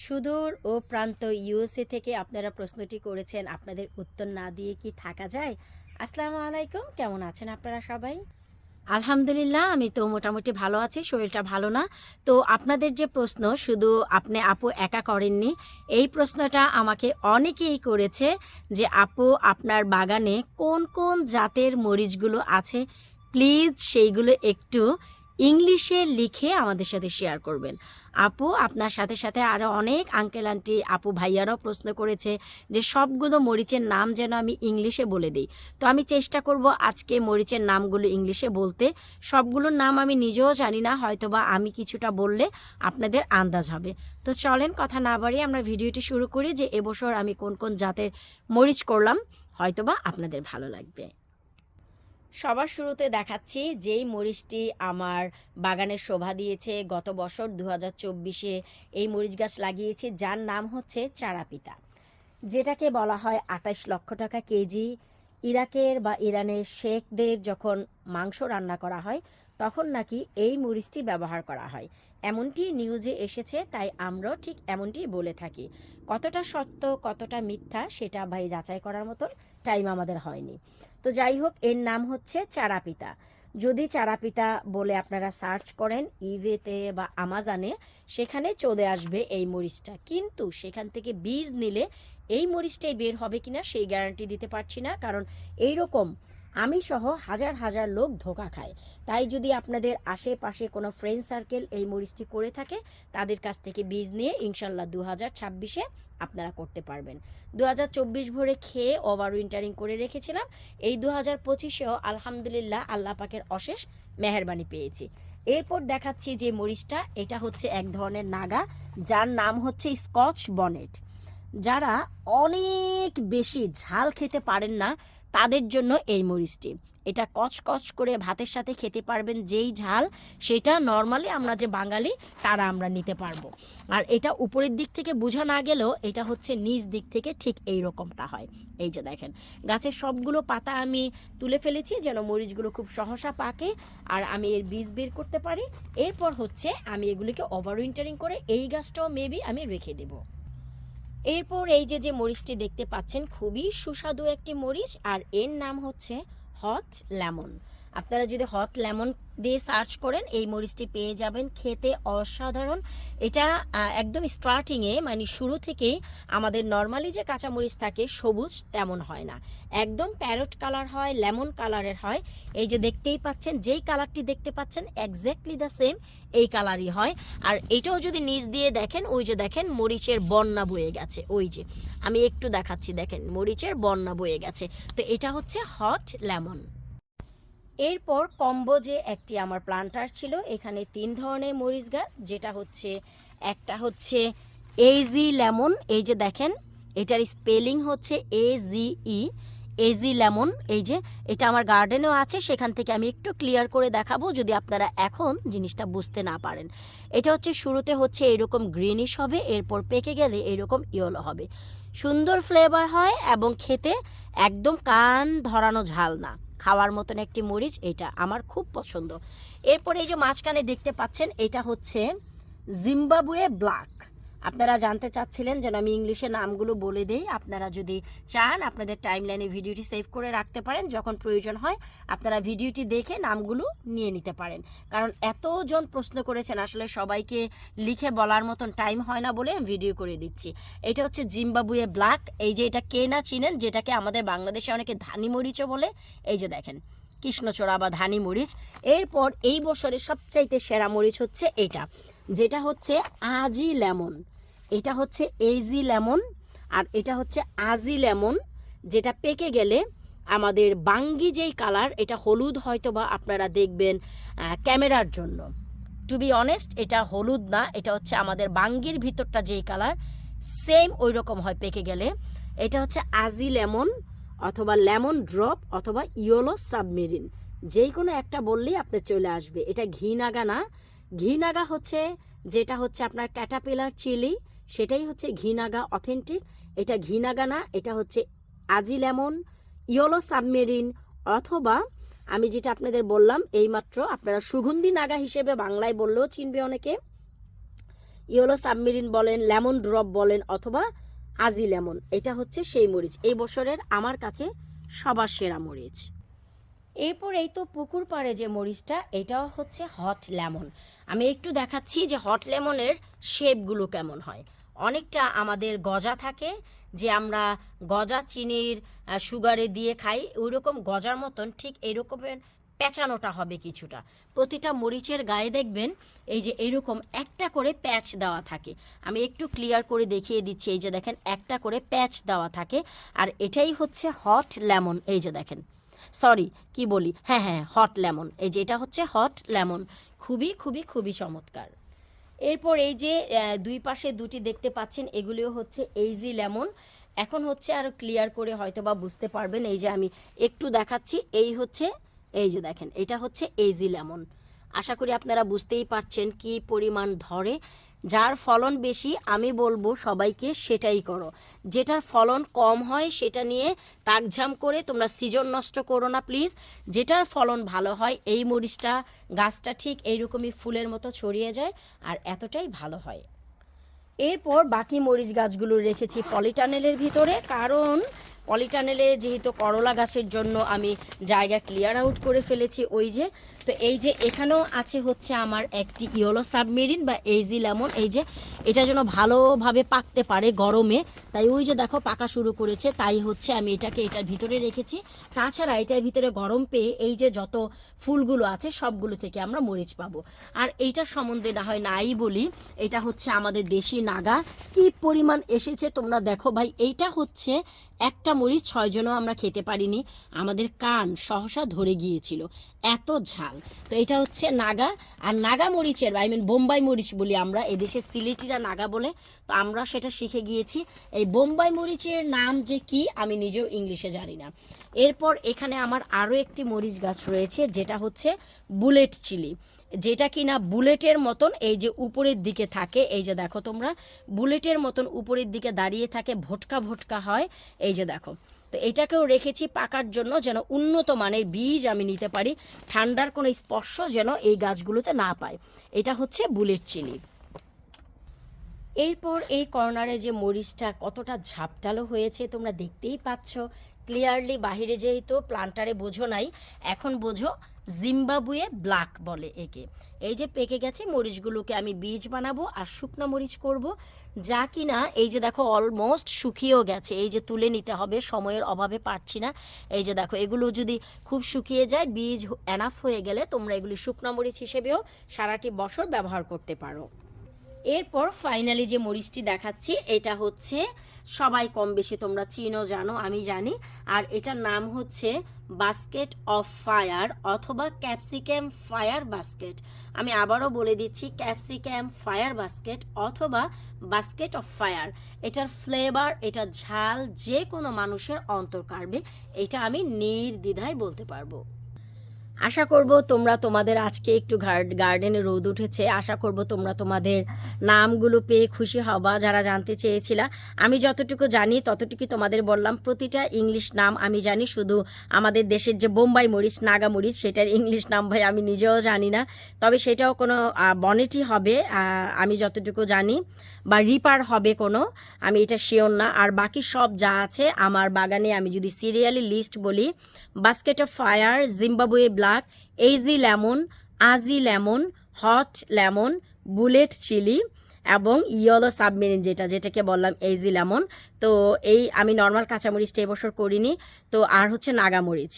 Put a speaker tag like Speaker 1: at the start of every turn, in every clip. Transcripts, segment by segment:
Speaker 1: সুদূর ও প্রান্ত ইউএসএ থেকে আপনারা প্রশ্নটি করেছেন, আপনাদের উত্তর না দিয়ে কি থাকা যায়? আসসালামু আলাইকুম, কেমন আছেন আপনারা সবাই? আলহামদুলিল্লাহ, আমি তো মোটামুটি ভালো আছি, শরীরটা ভালো না। তো আপনাদের যে প্রশ্ন, শুধু আপনি আপু একা করেননি, এই প্রশ্নটা আমাকে অনেকেই করেছে যে, আপু, আপনার বাগানে কোন কোন জাতের মরিচগুলো আছে? প্লিজ সেইগুলো একটু ইংলিশে লিখে আমাদের সাথে শেয়ার করবেন। আপু, আপনার সাথে সাথে আরও অনেক আঙ্কেল আন্টি আপু ভাইয়ারাও প্রশ্ন করেছে যে সবগুলো মরিচের নাম যেন আমি ইংলিশে বলে দিই। তো আমি চেষ্টা করব আজকে মরিচের নামগুলো ইংলিশে বলতে। সবগুলোর নাম আমি নিজেও জানি না, হয়তোবা আমি কিছুটা বললে আপনাদের আন্দাজ হবে। তো চলেন, কথা না বাড়িয়ে আমরা ভিডিওটি শুরু করি যে এবছর আমি কোন কোন জাতের মরিচ করলাম, হয়তোবা আপনাদের ভালো লাগবে। সবার শুরুতে দেখাচ্ছি যেই মরিচটি আমার বাগানের শোভা দিয়েছে। গত বছর দু হাজার চব্বিশে এই মরিচ গাছ লাগিয়েছি, যার নাম হচ্ছে চারাপিতা। যেটাকে বলা হয় আঠাশ লক্ষ টাকা কেজি। ইরাকের বা ইরানের শেখদের যখন মাংস রান্না করা হয়, তখন নাকি এই মরিচটি ব্যবহার করা হয়। এমনটি নিউজে এসেছে, তাই আমরাও ঠিক এমনটি বলে থাকি। কতটা সত্য, কতটা মিথ্যা, সেটা ভাই যাচাই করার মতন। টাইম আমাদের হয়নি। তো যাই হোক, এর নাম হচ্ছে চারাপিতা। যদি চারাপিতা বলে আপনারা সার্চ করেন ইভেতে বা আমাজানে, সেখানে চলে আসবে এই মরিচটা। কিন্তু সেখান থেকে বীজ নিলে এই মরিচটাই বের হবে কিনা, সেই গ্যারান্টি দিতে পারছি না। কারণ এই রকম আমি সহ হাজার হাজার লোক ধোকা খায়। তাই যদি আপনাদের আশেপাশে কোনো ফ্রেন্ড সার্কেল এই মরিচটি করে থাকে, তাদের কাছ থেকে বীজ নিয়ে ইনশাল্লাহ দু হাজার ছাব্বিশে আপনারা করতে পারবেন। দু হাজার চব্বিশ ভরে খেয়ে ওভার উইন্টারিং করে রেখেছিলাম। এই দু হাজার পঁচিশেও আলহামদুলিল্লাহ আল্লাহ পাকের অশেষ মেহরবানি পেয়েছি। এরপর দেখাচ্ছি যে মরিচটা, এটা হচ্ছে এক ধরনের নাগা, যার নাম হচ্ছে স্কচ বনেট। যারা অনেক বেশি ঝাল খেতে পারেন না তাদের জন্য এই মরিচটি। এটা কচকচ করে ভাতের সাথে খেতে পারবেন যেই ঝাল, সেটা নর্মালি আমরা যে বাঙালি, তারা আমরা নিতে পারব। আর এটা উপরের দিক থেকে বোঝা না গেলেও এটা হচ্ছে নিচ দিক থেকে ঠিক এই রকমটা হয়। এই যে দেখেন, গাছের সবগুলো পাতা আমি তুলে ফেলেছি যেন মরিচগুলো খুব সহসা পাকে, আর আমি এর বীজ বের করতে পারি। এরপর হচ্ছে আমি এগুলিকে ওভার উইন্টারিং করে এই গাছটাও মেবি আমি রেখে দেবো। এরপর এই যে যে মরিচটি দেখতে পাচ্ছেন, খুবই সুস্বাদু একটি মরিচ, আর এর নাম হচ্ছে হট লেমন। আপনারা যদি হট লেমন দিয়ে সার্চ করেন, এই মরিচটি পেয়ে যাবেন খেতে অসাধারণ। এটা একদম স্টার্টিংয়ে মানে শুরু থেকেই আমাদের নর্মালি যে কাঁচা মরিচ থাকে, সবুজ তেমন হয় না। একদম প্যারট কালার হয় লেমন কালারের হয়। এই যে দেখতেই পাচ্ছেন, যেই কালারটি দেখতে পাচ্ছেন এক্স্যাক্টলি দ্য সেম এই কালারই হয়। আর এটাও যদি নিচ দিয়ে দেখেন, ওই যে দেখেন, মরিচের বন্যা বয়ে গেছে, ওই যে। আমি একটু দেখাচ্ছি, দেখেন, মরিচের বন্যা বয়ে গেছে। তো এটা হচ্ছে হট লেমন। এরপর কম্বো যে একটি আমার প্লান্টার ছিল, এখানে তিন ধরনের মরিচ গাছ, যেটা হচ্ছে, একটা হচ্ছে এজি লেমন, এই যে দেখেন, এটার স্পেলিং হচ্ছে এ জি ই এজি লেমন, এই যে এটা আমার গার্ডেনেও আছে, সেখান থেকে আমি একটু ক্লিয়ার করে দেখাবো, যদি আপনারা এখন জিনিসটা বুঝতে না পারেন। এটা হচ্ছে, শুরুতে হচ্ছে এরকম গ্রিনিশ হবে, এরপর পেকে গেলে এরকম ইয়েলো হবে। সুন্দর ফ্লেভার হয় এবং খেতে একদম কান ধরানো ঝাল না। খাওয়ার মতন একটি মরিচ, এটা আমার খুব পছন্দ। এরপরে এই যে মাঝখানে দেখতে পাচ্ছেন, এটা হচ্ছে জিম্বাবুয়ে ব্ল্যাক। আপনারা জানতে চাচ্ছিলেন যেন আমি ইংলিশে নামগুলো বলে দেই, আপনারা যদি চান আপনাদের টাইম লাইনে ভিডিওটি সেভ করে রাখতে পারেন, যখন প্রয়োজন হয় আপনারা ভিডিওটি দেখে নামগুলো নিয়ে নিতে পারেন। কারণ এতজন প্রশ্ন করেছেন, আসলে সবাইকে লিখে বলার মতন টাইম হয় না বলে আমি ভিডিও করে দিচ্ছি। এটা হচ্ছে জিম্বাবুয়ে ব্ল্যাক, এই যে এটা কে না চিনেন, যেটাকে আমাদের বাংলাদেশে অনেকে ধানি মরিচও বলে, এই যে দেখেন, কৃষ্ণচূড়া বা ধানি মরিচ। এরপর এই বছরের সবচাইতে সেরা মরিচ হচ্ছে এটা, যেটা হচ্ছে আজি লেমন। এটা হচ্ছে এইজি লেমন আর এটা হচ্ছে আজি লেমন, যেটা পেকে গেলে আমাদের বাঙ্গি যেই কালার, এটা হলুদ হয়তো বা আপনারা দেখবেন ক্যামেরার জন্য। টু বি অনেস্ট এটা হলুদ না, এটা হচ্ছে আমাদের বাঙ্গির ভিতরটা যেই কালার সেম ওই রকম হয় পেকে গেলে। এটা হচ্ছে আজি লেমন অথবা লেমন ড্রপ অথবা ইয়োলো সাবমেরিন যেই কোনো একটা বললেই আপনার চলে আসবে। এটা ঘি নাগা না, ঘি নাগা হচ্ছে, যেটা হচ্ছে আপনার ক্যাটাপিলার চিলি সেটাই হচ্ছে ঘি নাগা অথেন্টিক এটা ঘি নাগা না, এটা হচ্ছে আজি লেমন, ইয়োলো সাবমেরিন অথবা আমি যেটা আপনাদের বললাম, এইমাত্র আপনারা সুগন্ধি নাগা হিসেবে বাংলায় বললেও চিনবে অনেকে। ইয়েলো সাবমেরিন বলেন, লেমন ড্রপ বলেন অথবা আজি লেমন, এটা হচ্ছে সেই মরিচ। এই বছরের আমার কাছে সবার সেরা মরিচ। এরপর এই তো পুকুর পাড়ে যে মরিচটা, এটাও হচ্ছে হট লেমন আমি একটু দেখাচ্ছি যে হট লেমনের শেপগুলো কেমন হয়। অনেকটা আমাদের গজা থাকে যে আমরা গজা চিনির সুগারে দিয়ে খাই ওই রকম গজার মতন ঠিক এইরকমের প্যাঁচানোটা হবে কিছুটা। প্রতিটা মরিচের গায়ে দেখবেন এই যে এরকম একটা করে প্যাচ দেওয়া থাকে। আমি একটু ক্লিয়ার করে দেখিয়ে দিচ্ছি, এই যে দেখেন একটা করে প্যাচ দেওয়া থাকে। আর এটাই হচ্ছে হট লেমন এই যে দেখেন। সরি কি বলি? হ্যাঁ হ্যাঁ হট লেমন এই যে এটা হচ্ছে হট লেমন খুবই খুবই খুবই চমৎকার। এরপর এই যে দুই পাশে দুটি দেখতে পাচ্ছেন, এগুলিও হচ্ছে এইজি লেমন এখন হচ্ছে আরও ক্লিয়ার করে হয়তো বা বুঝতে পারবেন, এই যে আমি একটু দেখাচ্ছি, এই হচ্ছে, এই যে দেখেন, এটা হচ্ছে এইজি লেমন আশা করি আপনারা বুঝতেই পারছেন কি পরিমাণ ধরে। যার ফলন বেশি, আমি বলব সবাইকে সেটাই করো। যেটার ফলন কম হয়, সেটা নিয়ে তাকঝাম করে তোমরা সিজন নষ্ট করো না প্লিজ যেটার ফলন ভালো হয়, এই মরিচটা, গাছটা ঠিক এইরকমই ফুলের মতো ছড়িয়ে যায় আর এতটাই ভালো হয়। এরপর বাকি মরিচ গাছগুলো রেখেছি পলিটানেলের ভিতরে, কারণ পলিটানেলে যেহেতু করলা গাছের জন্য আমি জায়গা ক্লিয়ার আউট করে ফেলেছি, ওই যে, তো এই যে এখানেও আছে হচ্ছে আমার একটি ইয়েলো সাবমেরিন বা এইজি লেমন, এই যে এটা যেন ভালোভাবে পাকতে পারে গরমে। তাই ওই যে দেখো পাকা শুরু করেছে, তাই হচ্ছে আমি এটাকে এটার ভিতরে রেখেছি। তাছাড়া এটার ভিতরে গরম পেয়ে এই যে যত ফুলগুলো আছে সবগুলো থেকে আমরা মরিচ পাবো। আর এইটার সম্বন্ধে না হয় নাই বলি, এটা হচ্ছে আমাদের দেশি নাগা। কি পরিমাণ এসেছে তোমরা দেখো ভাই, এইটা হচ্ছে একটা মরিচ ছয়জনও আমরা খেতে পারিনি। আমাদের কান সহসা ধরে গিয়েছিল। এত ঝাল। তো এটা হচ্ছে নাগা। আর নাগা মরিচের আই মিন বোম্বাই মরিচ বলি আমরা, এদেশে সিলেটিরা নাগা বলে। তো আমরা সেটা শিখে গিয়েছি। এই বোম্বাই মরিচের নাম যে কি, আমি নিজেও ইংলিশে জানি না। এরপর এখানে আমার আরও একটি মরিচ গাছ রয়েছে, যেটা হচ্ছে বুলেট চিলি। যেটা কিনা বুলেটের মতন এই যে উপরের দিকে থাকে, এই যে দেখো তোমরা, বুলেটের মতন উপরের দিকে দাঁড়িয়ে থাকে, ভটকা ভটকা হয়, এই যে দেখো। তো এটাকেও রেখেছি পাকার জন্য যেন উন্নত মানের বীজ আমি নিতে পারি, ঠান্ডার কোনো স্পর্শ যেন এই গাছগুলোতে না পায়। এটা হচ্ছে বুলেট চিলি এরপর এই কর্নারে যে মরিচটা কতটা ঝাপটালো হয়েছে তোমরা দেখতেই পাচ্ছ। ক্লিয়ারলি বাহিরে যেহেতু প্লান্টারে বোঝো নাই, এখন বোঝো জিম্বাবুয়ে ব্ল্যাক বলে একে। এই যে পেকে গেছে, মরিচগুলোকে আমি বীজ বানাবো আর শুকনো মরিচ করব। যা কিনা, এই যে দেখো অলমোস্ট শুকিয়েও গেছে। এই যে তুলে নিতে হবে, সময়ের অভাবে পারছি না। এই যে দেখো, এগুলো যদি খুব শুকিয়ে যায়, বীজ এনাফ হয়ে গেলে তোমরা এগুলি শুকনো মরিচ হিসেবেও সারাটি বছর ব্যবহার করতে পারো। এরপর ফাইনালি যে মরিচটি দেখাচ্ছি, এটা হচ্ছে সবাই কম বেশি তোমরা চিনো, জানো, আমি জানি। আর এটার নাম হচ্ছে বাস্কেট অফ ফায়ার অথবা ক্যাপসিক্যাম ফায়ার বাস্কেট আমি আবারও বলে দিচ্ছি ক্যাপসিক্যাম ফায়ার বাস্কেট অথবা বাস্কেট অফ ফায়ার এটার ফ্লেভার এটা ঝাল যে কোনো মানুষের অন্তর কাড়বে, এটা আমি নির্দ্বিধায় বলতে পারব। আশা করব তোমরা তোমাদের আজকে একটু গার্ডেনে রোদ উঠেছে। আশা করব তোমরা তোমাদের নামগুলো পেয়ে খুশি হবা যারা জানতে চেয়েছিলা। আমি যতটুকু জানি ততটুকু তোমাদের বললাম। প্রতিটা ইংলিশ নাম আমি জানি, শুধু আমাদের দেশের যে বোম্বাই মরিচ, নাগা মরিচ, সেটার ইংলিশ নাম ভাই আমি নিজেও জানি না। তবে সেটাও কোনো বনেটই হবে আমি যতটুকু জানি, বা রিপার হবে কোনো, আমি এটা শিওর না। আর বাকি সব যা আছে, আমার বাগানে আমি যদি সিরিয়ালি লিস্ট বলি basket of fire Zimbabwe black aji lemon, aji lemon, hot lemon, bullet chilli এবং ইয়েলো সাবমেরিন যেটা, যেটাকে বললাম এইজি লেমন। তো এই আমি নর্মাল কাঁচামরিচটা এবছর করিনি, তো আর হচ্ছে নাগামরিচ।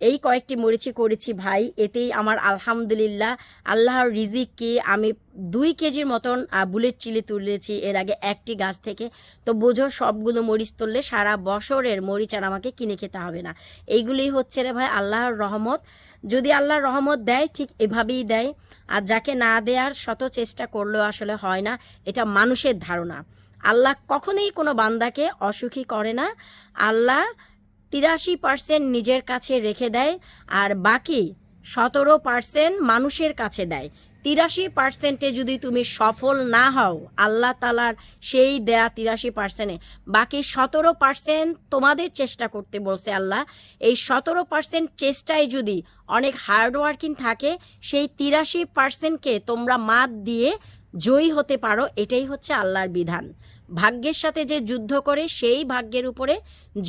Speaker 1: এই কয়েকটি মরিচই করেছি ভাই, এতেই আমার আলহামদুলিল্লাহ আল্লাহর রিজিককে আমি দুই কেজির মতন বুলেট চিলি তুলেছি, এর আগে একটি গাছ থেকে। তো বোঝো সবগুলো মরিচ তুললে সারা বছরের মরিচ আর আমাকে কিনে খেতে হবে না। এইগুলোই হচ্ছে রে ভাই আল্লাহর রহমত। যদি আল্লাহ রহমত দেয়, ঠিক এভাবেই দেয়। আর যাকে না দেয়ার শত চেষ্টা করলেও আসলে হয় না, এটা মানুষের ধারণা। আল্লাহ কখনোই কোনো বান্দাকে অসুখী করে না। আল্লাহ তিরাশি পার্সেন্ট নিজের কাছে রেখে দেয়, আর বাকি সতেরো পার্সেন্ট মানুষের কাছে দেয়। তিরাশি পার্সেন্টে যদি তুমি সফল না হও, আল্লাহ তালার সেই দেয়া তিরাশি পার্সেন্টে বাকি সতেরো পার্সেন্ট তোমাদের চেষ্টা করতে বলছে আল্লাহ। এই সতেরো পার্সেন্ট চেষ্টায় যদি অনেক হার্ড ওয়ার্কিং থাকে, সেই তিরাশি পার্সেন্টকে তোমরা মাত দিয়ে জয়ী হতে পারো, এটাই হচ্ছে আল্লাহর বিধান। ভাগ্যের সাথে যে যুদ্ধ করে, সেই ভাগ্যের উপরে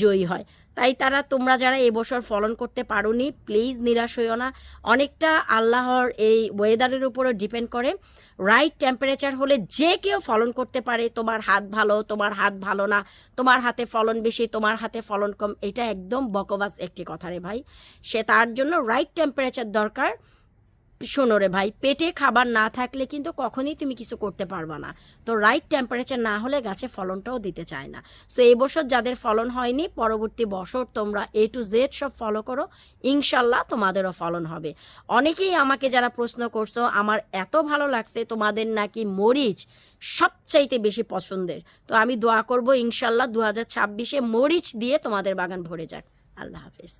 Speaker 1: জয়ী হয়। তাই তারা, তোমরা যারা এবছর ফলন করতে পারোনি প্লিজ নিরাশ হইও না। অনেকটা আল্লাহর এই ওয়েদারের উপরও ডিপেন্ড করে। রাইট টেম্পারেচার হলে যে কেউ ফলন করতে পারে, তোমার হাত ভালো, তোমার হাত ভালো না, তোমার হাতে ফলন বেশি, তোমার হাতে ফলন কম, এটা একদম বকবাস একটি কথা রে ভাই। সে তার জন্য রাইট টেম্পারেচার দরকার। শোনো রে ভাই, পেটে খাবার না থাকলে কিন্তু কখনই তুমি কিছু করতে পারবা না। তো রাইট টেম্পারেচার না হলে গাছে ফলনটাও দিতে চায় না। সো এই বছর যাদের ফলন হয়নি, পরবর্তী বছর তোমরা এ টু জেড সব ফলো করো, ইনশাল্লাহ তোমাদেরও ফলন হবে। অনেকেই আমাকে যারা প্রশ্ন করছ, আমার এত ভালো লাগছে, তোমাদের নাকি মরিচ সবচাইতে বেশি পছন্দের? তো আমি দোয়া করব, ইনশাল্লাহ দু হাজার ছাব্বিশে মরিচ দিয়ে তোমাদের বাগান ভরে যাক। আল্লাহ হাফিজ।